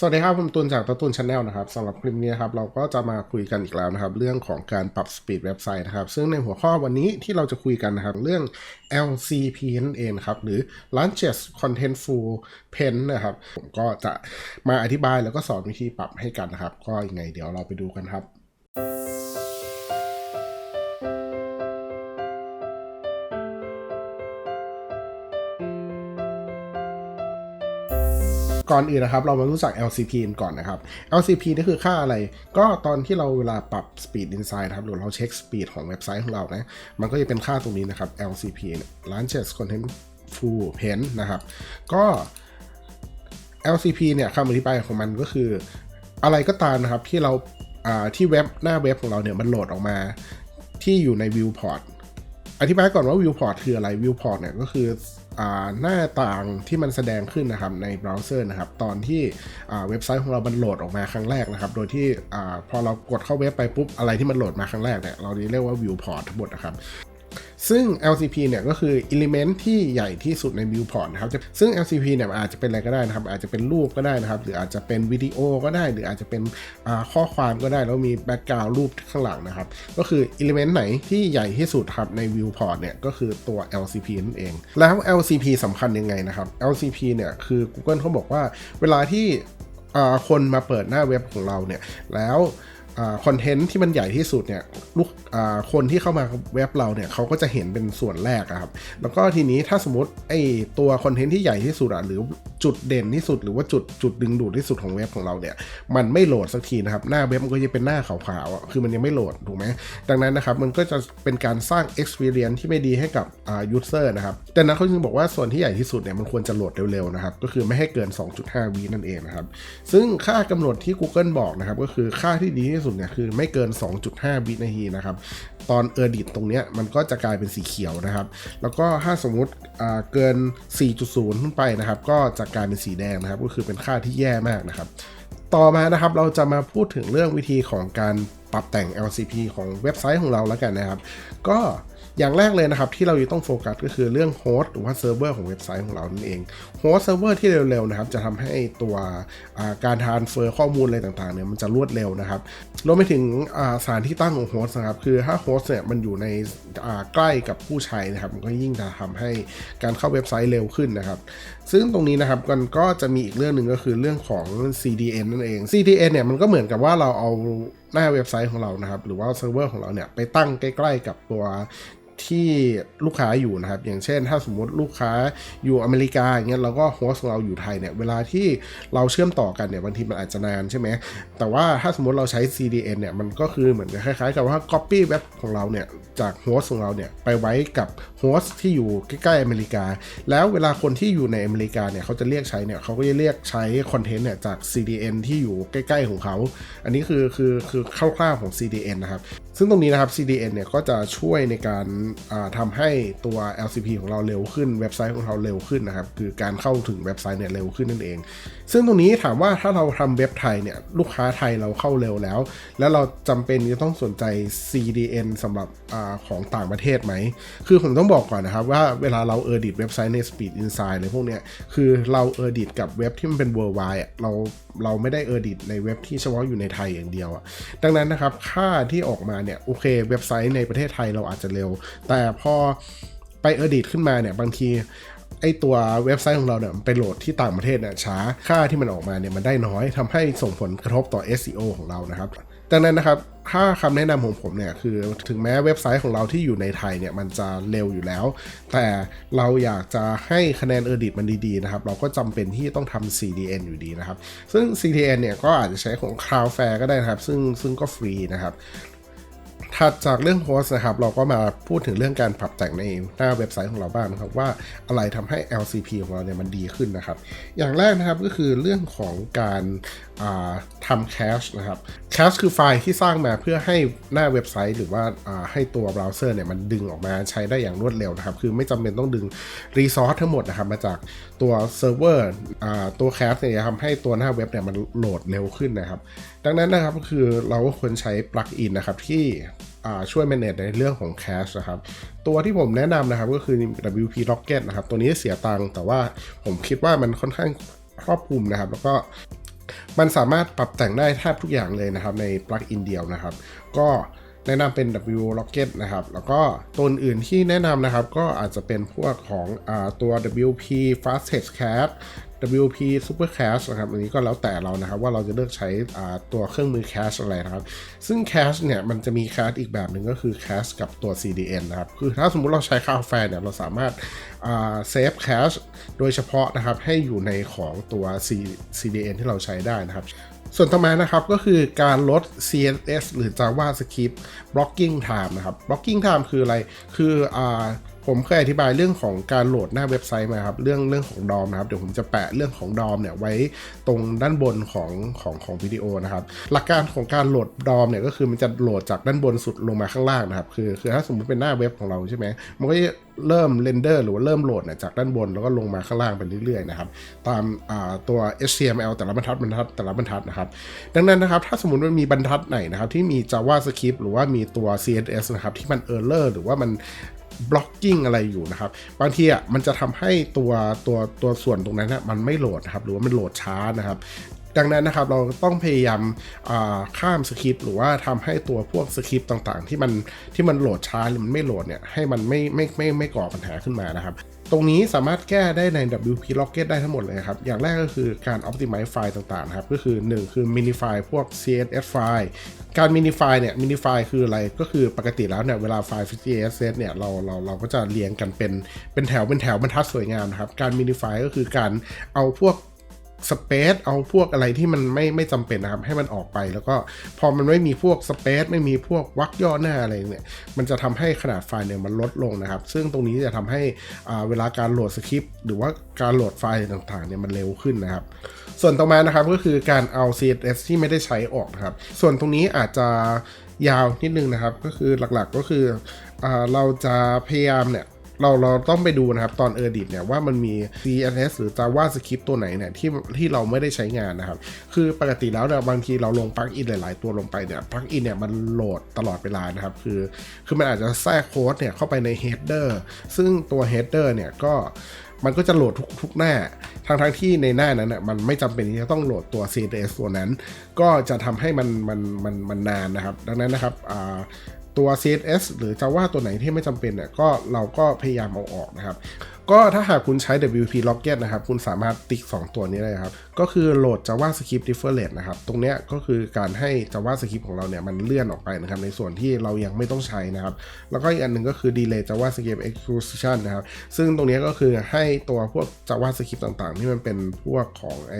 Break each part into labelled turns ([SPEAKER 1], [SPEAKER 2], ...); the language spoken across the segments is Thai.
[SPEAKER 1] สวัสดีครับผมตุนจากตะตุนชาแนลนะครับสำหรับคลิปนี้นะครับเราก็จะมาคุยกันอีกแล้วนะครับ เรื่องของการปรับสปีดเว็บไซต์นะครับ ซึ่งในหัวข้อวันนี้ที่เราจะคุยกันนะครับ เรื่อง LCP นั่นเองครับ หรือ Launches Contentful Pen นะครับ ผมก็จะมาอธิบายแล้วก็สอนวิธีปรับให้กันนะครับ ก็ยังไงเดี๋ยวเราไปดูกันครับ ก่อนอื่นนะครับ เรามารู้จัก LCP กันก่อนนะครับ LCP นี่คือค่าอะไร ก็ตอนที่เราเวลาปรับ Speed Inside นะครับหรือเราเช็ค Speed ของเว็บไซต์ของเรานะ มันก็จะเป็นค่าตรงนี้นะครับ LCP Launches Content Full Pen นะครับ ก็ LCP เนี่ยคำอธิบายของมันก็คือ อะไรก็ตามนะครับที่เราที่เว็บหน้าเว็บของเราเนี่ยมันโหลดออกมาที่อยู่ใน Viewport อธิบายก่อนว่า Viewport คืออะไร Viewport เนี่ยก็คือ หน้าต่างที่มันแสดงขึ้นนะครับในเบราว์เซอร์นะครับตอนที่เว็บไซต์ของเรามันโหลดออกมาครั้งแรกนะครับ โดยที่อพอเรากดเข้าเว็บไปปุ๊บอะไรที่มันโหลดมาครั้งแรกเนี่ยเราเรียกว่าวิวพอร์ตทั้งหมดนะครับ ซึ่ง LCP เนี่ยก็คือ element ที่ใหญ่ที่สุดใน viewport นะครับซึ่ง LCP เนี่ยอาจจะเป็นอะไรก็ได้นะครับ อาจจะเป็นรูปก็ได้นะครับ หรืออาจจะเป็นวิดีโอก็ได้ หรืออาจจะเป็นข้อความก็ได้ แล้วมี background รูปข้างหลังนะครับ ก็คือ element ไหนที่ใหญ่ที่สุดครับใน viewport เนี่ยก็คือตัว LCP นั่นเอง แล้ว LCP สำคัญยังไงนะครับ LCP เนี่ยคือ Google เขาบอกว่าเวลาที่คนมาเปิดหน้าเว็บของเราเนี่ยแล้ว คอนเทนต์ที่มันใหญ่ที่สุดเนี่ยลูกคนที่เข้ามาเว็บเราเนี่ยเขาก็จะเห็นเป็นส่วนแรกครับ แล้วก็ทีนี้ถ้าสมมติไอตัวคอนเทนต์ที่ใหญ่ที่สุดอะหรือ จุดเด่นที่สุดหรือว่าจุดจุดดึงดูดที่สุดของเว็บของเราเนี่ย มันไม่โหลดสักทีนะครับ หน้าเว็บมันก็จะเป็นหน้าขาวๆอะคือมันยังไม่โหลดถูกไหมดังนั้นนะครับมันก็จะเป็นการสร้าง experience ที่ไม่ดีให้กับอ่า user นะครับแต่นั้นเขาจึงบอกว่าส่วนที่ใหญ่ที่สุดเนี่ยมันควรจะโหลดเร็วๆนะครับก็คือไม่ให้เกิน 2.5 วินั่นเองนะครับซึ่งค่ากำหนดที่ Google บอกนะครับก็คือค่าที่ดีที่สุดเนี่ยคือไม่เกิน 2.5 วินาทีนะครับตอนเออร์ดิตตรงเนี้ยมันก็จะกลายเป็นสีเขียวนะครับ แล้วก็ถ้าสมมุติเกิน 4.0 ขึ้นไปนะครับ ก็จะกลายเป็นสีแดงนะครับ ก็คือเป็นค่าที่แย่มากนะครับ ต่อมานะครับเราจะมาพูดถึงเรื่องวิธีของการปรับแต่ง LCP ของเว็บไซต์ของเราแล้วกันนะครับ ก็ อย่างแรกเลยนะครับที่เราจะต้องโฟกัสก็คือเรื่องโฮสต์หรือว่าเซิร์ฟเวอร์ของเว็บไซต์ของเรานั่นเองโฮสต์เซิร์ฟเวอร์ที่เร็วๆนะครับจะทำให้ตัวการทานเฟอร์ข้อมูลอะไรต่างๆเนี่ยมันจะรวดเร็วนะครับรวมไปถึงสถานที่ตั้งของโฮสต์นะครับคือถ้าโฮสต์เนี่ยมันอยู่ในใกล้กับผู้ใช้นะครับมันก็ยิ่งจะทำให้การเข้าเว็บไซต์เร็วขึ้นนะครับ ซึ่งตรงนี้นะครับมันก็จะมีอีกเรื่องหนึ่งก็คือเรื่องของ CDN นั่นเอง CDN เนี่ยมันก็เหมือนกับว่าเราเอาหน้าเว็บไซต์ของเรานะครับ หรือว่าเซิร์ฟเวอร์ของเราเนี่ยไปตั้งใกล้ ๆ กับตัว ที่ลูกค้าอยู่นะครับ อย่างเช่น ถ้าสมมติลูกค้าอยู่อเมริกาอย่างเงี้ยเราก็โฮสต์ของเราอยู่ไทยเนี่ยเวลาที่เราเชื่อมต่อกันเนี่ยบางทีมันอาจจะนานใช่ไหมแต่ว่าถ้าสมมติเราใช้ CDN เนี่ยมันก็คือเหมือนคล้ายๆ กับว่า Copy เว็บของเราเนี่ยจากโฮสต์ของเราเนี่ยไปไว้กับโฮสต์ที่อยู่ใกล้ๆอเมริกา แล้วเวลาคนที่อยู่ในอเมริกาเนี่ยเขาจะเรียกใช้เนี่ยเขาก็จะเรียกใช้คอนเทนต์เนี่ยจาก CDN ที่อยู่ใกล้ ๆ ของเขา อันนี้คือคือคือคร่าวๆของ CDN นะครับซึ่งตรงนี้นะครับ CDN เนี่ยก็จะช่วยในการาทำให้ตัว LCP ของเราเร็วขึ้น เว็บไซต์ของเราเร็วขึ้นนะครับ คือการเข้าถึงเว็บไซต์เนี่ยเร็วขึ้นนั่นเอง ซึ่งตรงนี้ถามว่าถ้าเราทำเว็บไทยเนี่ยลูกค้าไทยเราเข้าเร็วแล้ว แล้วเราจำเป็นจะต้องสนใจ CDN สำหรับอของต่างประเทศไหม คือผมต้องบอกก่อนนะครับว่าเวลาเราเออดิตเว็บไซต์ใน Speed Insight อะไรพวกเนี้ยคือเราเออดิตกับเว็บที่มันเป็น worldwide เราเราไม่ได้เออดิตในเว็บที่เฉพาะอยู่ในไทยอย่างเดียวอะดังนั้นนะครับค่าที่ออกมาเนี่ยโอเคเว็บไซต์ในประเทศไทยเราอาจจะเร็ว แต่พอไปเออร์ดิตขึ้นมาเนี่ยบางทีไอตัวเว็บไซต์ของเราเนี่ยมันไปโหลดที่ต่างประเทศเนี่ยช้าค่าที่มันออกมาเนี่ยมันได้น้อยทำให้ส่งผลกระทบต่อ SEO ของเรานะครับดังนั้นนะครับถ้าคำแนะนำของผมเนี่ยคือถึงแม้เว็บไซต์ของเราที่อยู่ในไทยเนี่ยมันจะเร็วอยู่แล้ว แต่เราอยากจะให้คะแนนเออร์ดิตมันดีๆนะครับ เราก็จำเป็นที่ต้องทำ CDN อยู่ดีนะครับ ซึ่ง CDN เนี่ยก็อาจจะใช้ของ Cloudflare ก็ได้นะครับ ซึ่งซึ่งก็ฟรีนะครับ ถัดจากเรื่องโฮสต์นะครับ เราก็มาพูดถึงเรื่องการปรับแต่งในหน้าเว็บไซต์ของเราบ้างนะครับ ว่าอะไรทำให้ LCP ของเราเนี่ยมันดีขึ้นนะครับ อย่างแรกนะครับก็คือเรื่องของการาทำแคชนะครับแคชคือไฟล์ที่สร้างมาเพื่อให้หน้าเว็บไซต์ หรือว่าาให้ตัวเบราว์เซอร์เนี่ยมันดึงออกมาใช้ได้อย่างรวดเร็วนะครับ คือไม่จำเป็นต้องดึงรีซอสทั้งหมดนะครับมาจากตัวเซิร์ฟเวอร์ตัวแคชเนี่ยทำให้ตัวหน้าเว็บเนี่ยมันโหลดเร็วขึ้นนะครับ ดังนั้นนะครับก็คือเราก็ควรใช้ปลั๊กอินนะครับที่ช่วย manage ในเรื่องของ cache นะครับ ตัวที่ผมแนะนำนะครับก็คือ WP Rocket นะครับ ตัวนี้เสียตังค์แต่ว่าผมคิดว่ามันค่อนข้างครอบคลุมนะครับ แล้วก็มันสามารถปรับแต่งได้แทบทุกอย่างเลยนะครับในปลั๊กอินเดียวนะครับ ก็ แนะนำเป็น W Rocket นะครับ แล้วก็ตัวอื่นที่แนะนำนะครับ ก็อาจจะเป็นพวกของอตัว WP Fast Text Cache WP Super Cache นะครับอันนี้ก็แล้วแต่เรานะครับว่าเราจะเลือกใช้ตัวเครื่องมือ Cache อะไรนะครับ ซึ่ง Cache เนี่ยมันจะมี Cache อีกแบบหนึ่งก็คือ Cache กับตัว CDN นะครับ คือถ้าสมมุติเราใช้คาแฟเนี่ยเราสามารถเซฟ Cache โดยเฉพาะนะครับให้อยู่ในของตัว C CDN ที่เราใช้ได้นะครับส่วนต่อมานะครับก็คือการลด CSS หรือ JavaScript blocking time นะครับ blocking time คืออะไร คืออ่า ผมเคยอธิบายเรื่องของการโหลดหน้าเว็บไซต์มาครับ เรื่องเรื่องของ DOM นะครับ เดี๋ยวผมจะแปะเรื่องของ DOM เนี่ยไว้ตรงด้านบนของของของวิดีโอนะครับ หลักการของการโหลด DOM เนี่ยก็คือมันจะโหลดจากด้านบนสุดลงมาข้างล่างนะครับ คือคือถ้าสมมติเป็นหน้าเว็บของเราใช่ไหมมันก็จะเริ่มเรนเดอร์หรือว่าเริ่มโหลดเนี่ยจากด้านบนแล้วก็ลงมาข้างล่างไปเรื่อยๆนะครับ ตามตัว HTML แต่ละบรรทัดบรรทัดแต่ละบรรทัดนะครับ ดังนั้นนะครับ ถ้าสมมติมันมีบรรทัดไหนนะครับที่มี JavaScript หรือว่ามีตัว CSS นะครับที่มัน error หรือว่ามัน blocking อะไรอยู่นะครับ บางทีอะมันจะทำให้ตัวตัวตัวส่วนตรงนั้นนะมันไม่โหลดนะครับ หรือว่ามันโหลดช้านะครับ ดังนั้นนะครับเราต้องพยายามข้ามสคริปต์หรือว่าทำให้ตัวพวกสคริปต์ต่างๆ ที่มันที่มันโหลดช้าหรือมันไม่โหลดเนี่ยให้มันไม่ไม่ไม่ไม่ก่อปัญหาขึ้นมานะครับ ตรงนี้สามารถแก้ได้ใน WP Rocket ได้ทั้งหมดเลยครับ อย่างแรกก็คือการ optimize ไฟล์ต่างๆครับ ก็คือ 1 คือ minify พวก CSS ไฟล์ การ minify เนี่ย minify คืออะไร ก็คือปกติแล้วเนี่ย เวลาไฟล์ CSS เนี่ย เรา เรา เราก็จะเรียงกันเป็น เป็นแถว เป็นแถวบรรทัดสวยงามนะครับ การ minify ก็คือการเอาพวก สเปซเอาพวกอะไรที่มันไม่ไม่จำเป็นนะครับ ให้มันออกไป แล้วก็พอมันไม่มีพวกสเปซไม่มีพวกวรรคย่อหน้าอะไรเนี่ยมันจะทำให้ขนาดไฟล์เนี่ยมันลดลงนะครับ ซึ่งตรงนี้จะทำให้อ่าเวลาการโหลดสคริปต์หรือว่าการโหลดไฟล์ต่างๆเนี่ยมันเร็วขึ้นนะครับ ส่วนต่อมานะครับก็คือการเอา CSS ที่ไม่ได้ใช้ออกนะครับ ส่วนตรงนี้อาจจะยาวนิดนึงนะครับ ก็คือหลักๆก็คืออเราจะพยายามเนี่ย เราเราต้องไปดูนะครับ ตอน Edit เนี่ยว่ามันมี CSS หรือ JavaScript ตัวไหนเนี่ยที่ที่เราไม่ได้ใช้งานนะครับ คือปกติแล้วเนี่ยบางทีเราลงปลั๊กอินหลาย ๆ ตัวลงไปเนี่ยปลั๊กอินเนี่ยมันโหลดตลอดเวลานะครับ คือคือมันอาจจะแทรกโค้ดเนี่ยเข้าไปใน header ซึ่งตัว header เนี่ยก็มันก็จะโหลดทุกทุกหน้าทั้งทั้งที่ในหน้านั้นน่ะมันไม่จำเป็นที่จะต้องโหลดตัว CSS ตัวนั้น ก็จะทำให้มันมันมันมันนานนะครับ ดังนั้นนะครับ ตัว CSS หรือ Java ตัวไหนที่ไม่จำเป็นเนี่ยก็เราก็พยายามเอาออกนะครับ ก็ถ้าหากคุณใช้ WP Rocket นะครับ คุณสามารถติ๊ก 2 ตัวนี้ได้ครับ ก็คือโหลด JavaScript Deferred นะครับ ตรงเนี้ยก็คือการให้ JavaScript ของเราเนี่ย มันเลื่อนออกไปนะครับ ในส่วนที่เรายังไม่ต้องใช้นะครับ แล้วก็อีกอันหนึ่งก็คือ Delay JavaScript Execution นะครับ ซึ่งตรงเนี้ยก็คือให้ตัวพวก JavaScript ต่างๆ ที่มันเป็นพวกของไอ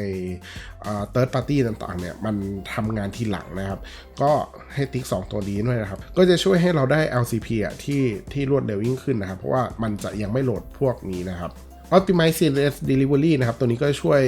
[SPEAKER 1] third party ต่างๆ เนี่ย มันทำงานทีหลังนะครับ ก็ให้ติ๊ก 2 ตัวนี้ด้วยนะครับ ก็จะช่วยให้เราได้ LCP อะที่ที่รวดเร็วยิ่งขึ้นนะครับ เพราะว่ามันจะยังไม่โหลดพวกนี้นะครับ Optimize CSS Delivery นะครับ ตัวนี้ก็ช่วย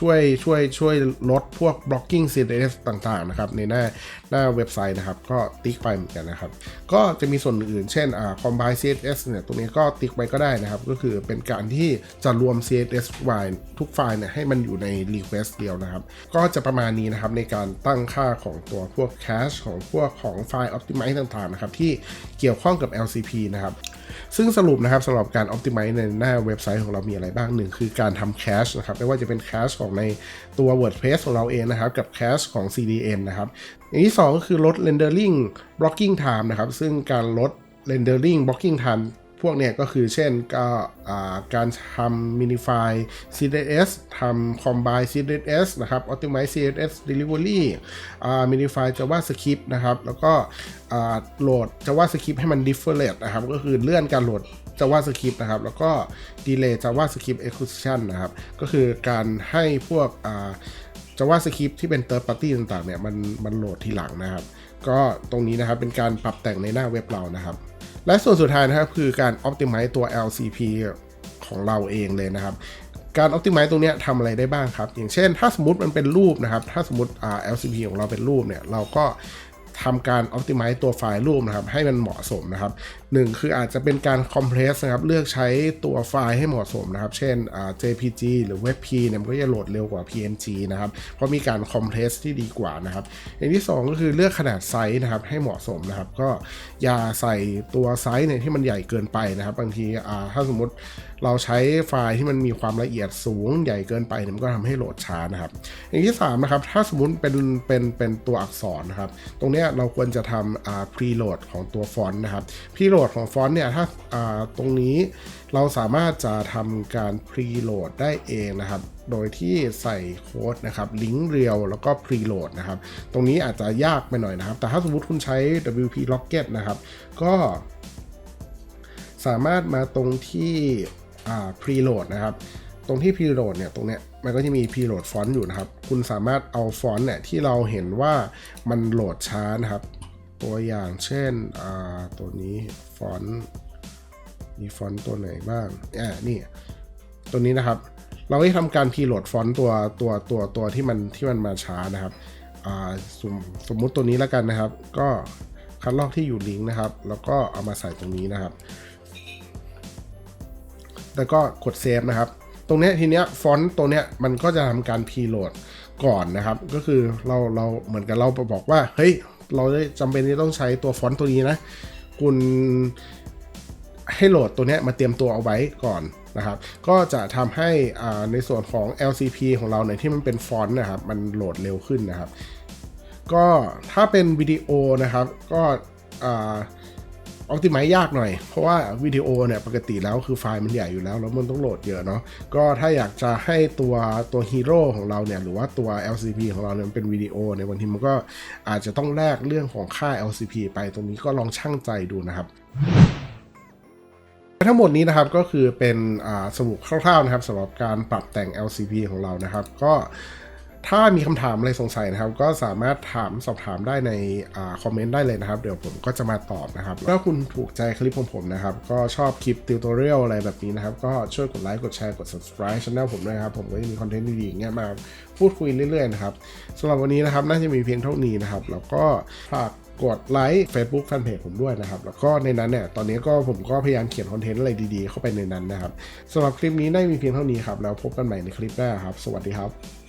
[SPEAKER 1] ช่วยช่วยช่วยลดพวก blocking CSS ต่างๆ นะครับ ในหน้าหน้าเว็บไซต์นะครับ ก็ติ๊กไปเหมือนกันนะครับ ก็จะมีส่วนอื่นเช่น combine CSS เนี่ยตรงนี้ก็ติ๊กไปก็ได้นะครับ ก็คือเป็นการที่จะรวม CSS ไฟล์ทุกไฟล์เนี่ยให้มันอยู่ใน request เดียวนะครับ ก็จะประมาณนี้นะครับในการตั้งค่าของตัวพวก cache ของพวกของไฟล์ optimize ต่างๆ นะครับ ที่เกี่ยวข้องกับ LCP นะครับ ซึ่งสรุปนะครับสำหรับการ optimize ในหน้าเว็บไซต์ของเรามีอะไรบ้างหนึ่งคือการทำ c a s h นะครับไม่ว่าจะเป็น c a s h ของในตัว WordPress ของเราเองนะครับ กับ c a s h ของ CDN นะครับอย่างที่ 2 ก็คือลด rendering blocking time นะครับ ซึ่งการลด rendering blocking time พวกเนี่ยก็คือเช่นก็การทำ minify CSS ทำ combine CSS นะครับ optimize CSS delivery minify JavaScript นะครับ แล้วก็โหลด JavaScript ให้มัน deferred นะครับ ก็คือเลื่อนการโหลด JavaScript นะครับ แล้วก็ delay JavaScript execution นะครับ ก็คือการให้พวกอ่า JavaScript ที่เป็น third party ต่างๆเนี่ยมันมันโหลดทีหลังนะครับ ก็ตรงนี้นะครับเป็นการปรับแต่งในหน้าเว็บเรานะครับ และส่วนสุดท้ายนะครับคือการ optimize ตัว LCP ของเราเองเลยนะครับ การ optimize ตรงนี้ทำอะไรได้บ้างครับ อย่างเช่น ถ้าสมมติมันเป็นรูปนะครับ ถ้าสมมติ LCP ของเราเป็นรูปเนี่ย เราก็ทำการ optimize ตัวไฟล์รูปนะครับ ให้มันเหมาะสมนะครับ หนึ่งคืออาจจะเป็นการ compress นะครับเลือกใช้ตัวไฟล์ให้เหมาะสมนะครับ เช่นอ่า JPG หรือ WebP เนี่ยมันก็จะโหลดเร็วกว่า PNG นะครับ เพราะมีการ compress ที่ดีกว่านะครับอย่างที่ 2 ก็คือเลือกขนาดไซส์นะครับให้เหมาะสมนะครับ ก็อย่าใส่ตัวไซส์เนี่ยที่มันใหญ่เกินไปนะครับ บางทีอ่าถ้าสมมติเราใช้ไฟล์ที่มันมีความละเอียดสูงใหญ่เกินไปเนี่ยมันก็ทำให้โหลดช้านะครับ อย่างที่ 3 นะครับ ถ้าสมมติเป็นเป็นเป็นตัวอักษรนะครับ ตรงเนี้ยเราควรจะทำอ่า preload ของตัวฟอนต์นะครับ preload ดของฟอนต์เนี่ยถ้าตรงนี้เราสามารถจะทำการ preload ได้เองนะครับ โดยที่ใส่โค้ดนะครับลิงก์เรียวแล้วก็ preload นะครับ ตรงนี้อาจจะยากไปหน่อยนะครับ แต่ถ้าสมมติคุณใช้ WP Rocket นะครับ ก็สามารถมาตรงที่อ่า preload นะครับ ตรงที่ preload เนี่ยตรงเนี้ยมันก็จะมี preload ฟอนต์อยู่นะครับ คุณสามารถเอาฟอนต์เนี่ยที่เราเห็นว่ามันโหลดช้านะครับ ตัวอย่างเช่นตัวนี้ฟอนต์มีฟอนต์ตัวไหนบ้างอ่านี่ตัวนี้นะครับ เราได้ทำการ preload ฟอนต์ตัวตัวตัวตัวที่มันที่มันมาช้านะครับสมสมมุติตัวนี้แล้วกันนะครับ ก็คัดลอกที่อยู่ลิงก์นะครับ แล้วก็เอามาใส่ตรงนี้นะครับ แล้วก็กดเซฟนะครับ ตรงเนี้ยทีเนี้ยฟอนต์ตัวเนี้ยมันก็จะทำการพีโหลดก่อนนะครับ ก็คือเราเราเหมือนกับเราบอกว่า เฮ้ย เราจำเป็นที่ต้องใช้ตัวฟอนต์ตัวนี้นะ คุณให้โหลดตัวนี้มาเตรียมตัวเอาไว้ก่อนนะครับ ก็จะทำให้ในส่วนของ LCP ของเราเนี่ยที่มันเป็นฟอนต์นะครับ มันโหลดเร็วขึ้นนะครับ ก็ถ้าเป็นวิดีโอนะครับ ก็อ่า อ p ติ i z e ยากหน่อย เพราะว่าวิดีโอเนี่ยปกติแล้วคือไฟล์มันใหญ่อยู่แล้ว แล้วมันต้องโหลดเยอะเนาะก็ถ้าอยากจะให้ตัวตัวฮีโร่ของเราเนี่ยหรือว่าตัว LCP ของเราเนี่ยมันเป็นวิดีโอเนี่ยบางทีมันก็อาจจะต้องแลกเรื่องของค่า LCP ไปตรงนี้ก็ลองชั่งใจดูนะครับทั้งหมดนี้นะครับก็คือเป็นสรุปคร่าวๆนะครับสำหรับการปรับแต่ง LCP ของเรานะครับ ก็ ถ้ามีคำถามอะไรสงสัยนะครับ ก็สามารถถามสอบถามได้ในอคอมเมนต์ได้เลยนะครับ เดี๋ยวผมก็จะมาตอบนะครับถ้าคุณถูกใจคลิปของผมนะครับ ก็ชอบคลิปติวตอเรียลอะไรแบบนี้นะครับ ก็ช่วยกดไลค์กดแชร์กด subscribe ช่องผมด้วยครับ ผมก็จะมีคอนเทนต์ดีๆเงี้ยมาพูดคุยเรื่อยๆนะครับสำหรับวันนี้นะครับน่าจะมีเพียงเท่านี้นะครับ แล้วก็ฝากกดไลค์ Facebook Fanpage ผมด้วยนะครับ แล้วก็ในนั้นเนี่ย ตอนนี้ก็ผมก็พยายามเขียนคอนเทนต์อะไรดีๆ เข้าไปในนั้นนะครับสำหรับคลิปนี้ได้มีเพียงเท่านี้ครับ แล้วพบกันใหม่ในคลิปหน้าครับ สวัสดีครับ